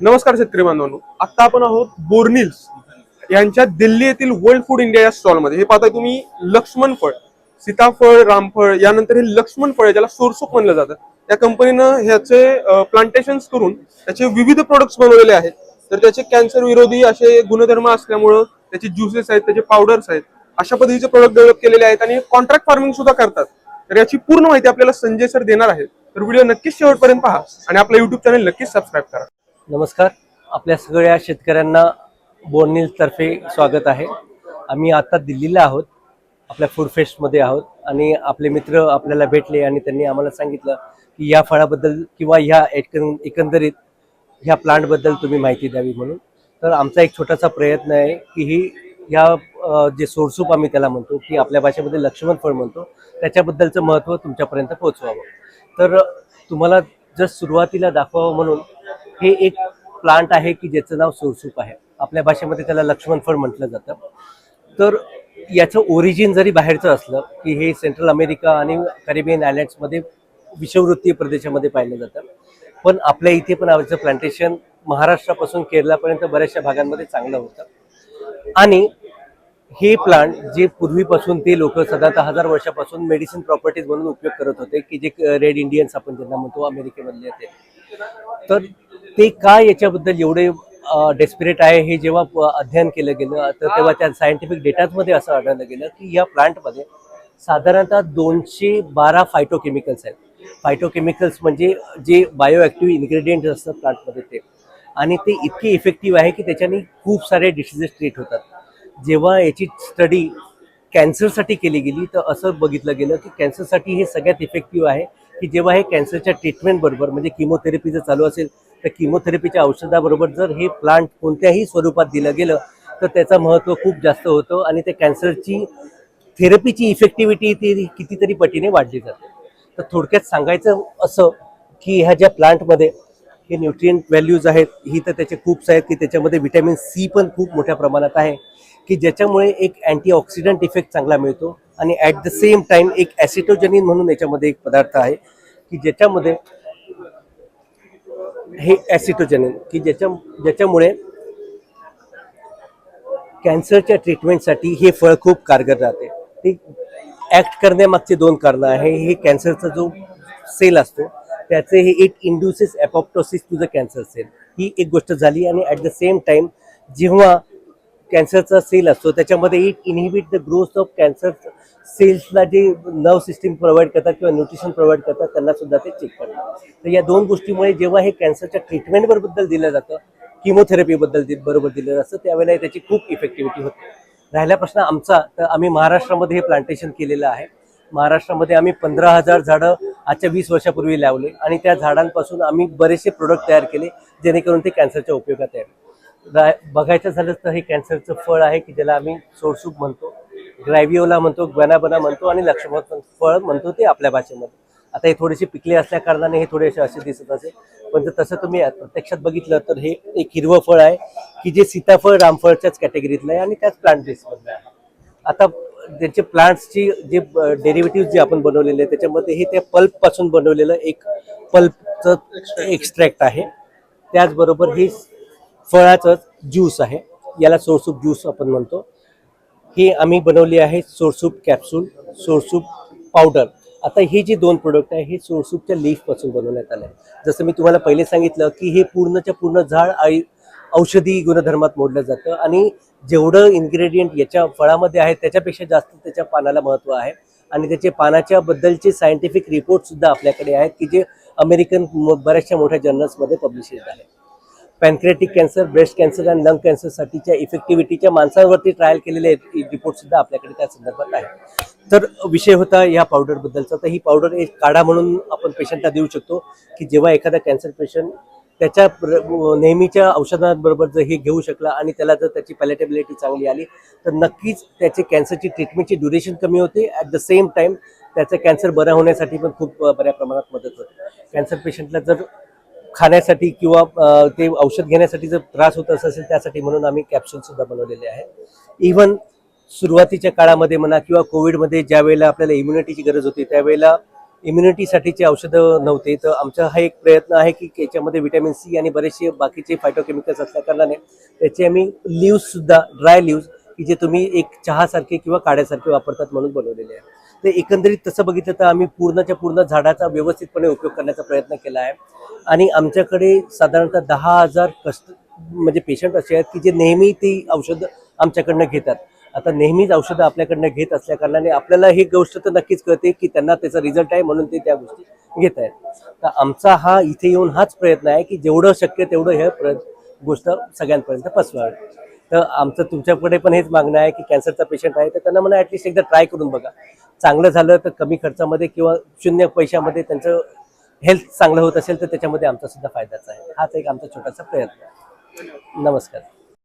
नमस्कार शेतकरी बांधवांनो. आता आपण आहोत बोर्निल्स यांच्या दिल्ली येथील वर्ल्ड फूड इंडिया या स्टॉलमध्ये हे पाहताय तुम्ही लक्ष्मण फळ सीताफळ रामफळ यानंतर हे लक्ष्मण फळ ज्याला सोरसूप म्हणलं जातं. या कंपनीनं ह्याचे प्लांटेशन करून त्याचे विविध प्रोडक्ट्स बनवलेले आहेत. तर त्याचे कॅन्सर विरोधी असे गुणधर्म असल्यामुळं त्याचे ज्युसेस आहेत त्याचे पावडर्स आहेत अशा पद्धतीचे प्रोडक्ट डेव्हलप केलेले आहेत आणि कॉन्ट्रॅक्ट फार्मिंग सुद्धा करतात. तर याची पूर्ण माहिती आपल्याला संजय सर देणार आहेत. तर व्हिडिओ नक्कीच शेवटपर्यंत पहा आणि आपला युट्यूब चॅनल नक्कीच सबस्क्राईब करा. नमस्कार. आपल्या सगळ्या शेतकऱ्यांना बोर्निलतर्फे स्वागत आहे. आम्ही आता दिल्लीला आहोत. आपल्या फूड फेस्टमध्ये आहोत. आणि आपले मित्र आपल्याला भेटले आणि त्यांनी आम्हाला सांगितलं की या फळाबद्दल किंवा ह्या एकंदरीत ह्या प्लांटबद्दल तुम्ही माहिती द्यावी म्हणून. तर आमचा एक छोटासा प्रयत्न आहे की ही ह्या जे सोरसूप आम्ही त्याला म्हणतो की आपल्या भाषेमध्ये लक्ष्मण फळ म्हणतो त्याच्याबद्दलचं महत्त्व तुमच्यापर्यंत पोहोचवावं. तर तुम्हाला जस्ट सुरुवातीला दाखवावं म्हणून हे एक प्लांट आहे की ज्याचं नाव सुरसूप आहे. आपल्या भाषेमध्ये त्याला लक्ष्मण फळ म्हटलं जातं. तर याचं ओरिजिन जरी बाहेरचं असलं की हे सेंट्रल अमेरिका आणि कॅरिबियन आयलँड्समध्ये विषववृत्तीय प्रदेशामध्ये पाहिलं जातं. पण आपल्या इथे पण याचं प्लांटेशन महाराष्ट्रापासून केरळापर्यंत बऱ्याचशा भागांमध्ये चांगलं होतं. आणि हे प्लांट जे पूर्वीपासून ते लोक साधारणतः हजार वर्षापासून मेडिसिन प्रॉपर्टीज म्हणून उपयोग करत होते की जे रेड इंडियन्स आपण ज्यांना म्हणतो अमेरिकेमधले ते. तर ते का याच्याबद्दल एवढे डेस्पिरेट आहे हे जेव्हा अध्ययन केलं गेलं तर तेव्हा त्या सायंटिफिक डेटाजमध्ये असं आढळलं गेलं की या प्लांटमध्ये साधारणतः दोनशे बारा फायटोकेमिकल्स आहेत. फायटोकेमिकल्स म्हणजे जे बायोॲक्टिव्ह इन्ग्रेडियंट असतात प्लांटमध्ये ते. आणि ते इतके इफेक्टिव्ह आहे की त्याच्याने खूप सारे डिसिजेस ट्रीट होतात. जेव्हा याची स्टडी कॅन्सरसाठी केली गेली तर असं बघितलं गेलं की कॅन्सरसाठी हे सगळ्यात इफेक्टिव्ह आहे की जेव्हा हे कॅन्सरच्या ट्रीटमेंटबरोबर म्हणजे किमोथेरपी जर चालू असेल तर किमोथेरपीच्या औषधाबरोबर जर हे प्लांट कोणत्याही स्वरूपात दिलं गेलं तर त्याचं महत्त्व खूप जास्त होतं आणि ते कॅन्सरची थेरपीची इफेक्टिव्हिटी ती कितीतरी पटीने वाढली जाते. तर थोडक्यात सांगायचं असं की ह्या ज्या प्लांटमध्ये हे न्यूट्रियंट व्हॅल्यूज आहेत ही तर त्याचे खूपच आहेत की त्याच्यामध्ये व्हिटॅमिन सी पण खूप मोठ्या प्रमाणात आहे की ज्याच्यामुळे एक अँटीऑक्सिडंट इफेक्ट चांगला मिळतो आणि ॲट द सेम टाइम एक ॲसिटोजनिन म्हणून याच्यामध्ये एक पदार्थ आहे की ज्याच्यामध्ये हे ॲसिटोजनिन की ज्याच्या ज्याच्यामुळे कॅन्सरच्या ट्रीटमेंटसाठी हे फळ खूप कारगर राहते. ते ॲक्ट करण्यामागचे दोन कारणं आहे. हे कॅन्सरचा जो सेल असतो त्याचे हे एक induces apoptosis to the cancer cell ही एक गोष्ट झाली आणि ॲट द सेम टाइम जेव्हा कॅन्सरचा सेल असतो त्याच्यामध्ये it inhibit the growth of cancer सेल्सला जे नर्व सिस्टीम प्रोव्हाइड करतात किंवा न्यूट्रिशन प्रोव्हाइड करतात त्यांना सुद्धा ते चेक करतात. तर या दोन गोष्टीमुळे जेव्हा हे कॅन्सरच्या ट्रीटमेंटबद्दल दिलं जातं किमोथेरपीबद्दल बरोबर दिलं जातं त्यावेळेला त्याची खूप इफेक्टिव्हिटी होते. राहिला प्रश्न आमचा तर आम्ही महाराष्ट्रामध्ये हे प्लांटेशन केलेलं आहे. महाराष्ट्रामध्ये आम्ही पंधरा हजार झाडं आजच्या वीस वर्षापूर्वी लावले आणि त्या झाडांपासून आम्ही बरेचसे प्रोडक्ट तयार केले जेणेकरून ते कॅन्सरच्या उपयोगात आहे बघायचं झालं तर हे कॅन्सरचं फळ आहे की ज्याला आम्ही सोरसूप म्हणतो ग्रॅव्हिओला म्हणतो ग्वॅनाबना म्हणतो आणि लक्ष्मण फळ म्हणतो ते आपल्या भाषेमध्ये. आता हे थोडेसे पिकले असल्या कारणाने हे थोडेसे असे दिसत असे पण जर तसं तुम्ही प्रत्यक्षात बघितलं तर हे एक हिरवं फळ आहे की जे सीताफळ रामफळच्याच कॅटेगरीतलं आहे आणि त्याच प्लांट बेसमधलं आहे. आता त्याचे प्लांट्सची जे डेरिव्हेटिव्ह जे आपण बनवलेले आहे त्याच्यामध्ये हे त्या पल्पपासून बनवलेलं एक पल्पचं एक्स्ट्रॅक्ट आहे. त्याचबरोबर हे फळाचं ज्यूस आहे. याला सोरसूप ज्यूस आपण म्हणतो. हे आम्ही बनवली आहे सोरसूप कॅप्सूल सोरसूप पावडर. आता हे जे दोन प्रोडक्ट आहे हे सोरसूपच्या लीफपासून बनवण्यात आलं आहे जसं मी तुम्हाला पहिले सांगितलं की हे पूर्णच्या पूर्ण झाड आई औषधी गुणधर्मात मोडलं जातं आणि जेवढं इन्ग्रेडियंट याच्या फळामध्ये आहे त्याच्यापेक्षा जास्त त्याच्या पानाला महत्त्व आहे. आणि त्याचे पानाच्या बद्दलचे सायंटिफिक रिपोर्ट सुद्धा आपल्याकडे आहेत की जे अमेरिकन म- बऱ्याचशा मोठ्या जर्नल्समध्ये पब्लिश आहेत. पॅनक्रेटिक कॅन्सर ब्रेस्ट कॅन्सर आणि लंग कॅन्सरसाठीच्या इफेक्टिव्हिटीच्या माणसांवरती ट्रायल केलेले रिपोर्ट सुद्धा आपल्याकडे त्या संदर्भात आहे. तर विषय होता या पावडरबद्दलचा तर ही पावडर एक काढा म्हणून आपण पेशंटला देऊ शकतो की जेव्हा एखादा कॅन्सर पेशंट त्याच्या प्र- नेहमीच्या औषधांबरोबर जर हे घेऊ शकला आणि त्याला जर त्याची पॅलेटेबिलिटी चांगली आली तर नक्कीच त्याचे कॅन्सरची ट्रीटमेंटची ड्युरेशन कमी होते. ॲट द सेम टाइम त्याचं कॅन्सर बरा होण्यासाठी पण खूप बऱ्या प्रमाणात मदत होते. कॅन्सर पेशंटला जर खाण्यासाठी किंवा ते औषध घेण्यासाठी जर त्रास होत असेल त्यासाठी म्हणून आम्ही कॅप्सूल सुद्धा बनवलेले आहे इव्हन सुरुवातीच्या काळामध्ये म्हणा किंवा कोविडमध्ये ज्या वेळेला आपल्याला इम्युनिटीची गरज होती त्यावेळेला इम्युनिटीसाठीचे औषधं नव्हते. तर आमचा हा एक प्रयत्न आहे की याच्यामध्ये व्हिटॅमिन सी आणि बरेचसे बाकीचे फायटोकेमिकल्स असल्याकारणाने त्याचे आम्ही लिव्ज सुद्धा ड्राय लिव्ज की जे तुम्ही एक चहासारखे किंवा काड्यासारखे वापरतात म्हणून बनवलेले आहे ते एकंदरीत तसं बघितलं तर आम्ही पूर्णच्या पूर्ण झाडाचा व्यवस्थितपणे उपयोग करण्याचा प्रयत्न केला आहे. आणि आमच्याकडे साधारणतः दहा हजार कस्ट म्हणजे पेशंट असे आहेत की जे नेहमी ती औषधं आमच्याकडनं घेतात. आता नेहमीच औषधं आपल्याकडनं घेत असल्या कारणाने आपल्याला ही गोष्ट तर नक्कीच कळते की त्यांना त्याचा रिझल्ट आहे म्हणून ते त्या गोष्टी घेत आहेत. तर आमचा हा इथे येऊन हाच प्रयत्न आहे की जेवढं शक्य तेवढं हे प्र गोष्ट सगळ्यांपर्यंत पसवावी तर आमचं तुमच्याकडे पण हेच मागणं आहे की कॅन्सरचा पेशंट आहे तर त्यांना म्हणा ॲटलिस्ट एकदा ट्राय करून बघा. चांगलं झालं तर कमी खर्चामध्ये किंवा शून्य पैशामध्ये त्यांचं हेल्थ चांगलं होत असेल तर त्याच्यामध्ये आमचा सुद्धा फायदाच आहे. हाच एक आमचा छोटासा प्रयत्न आहे. नमस्कार.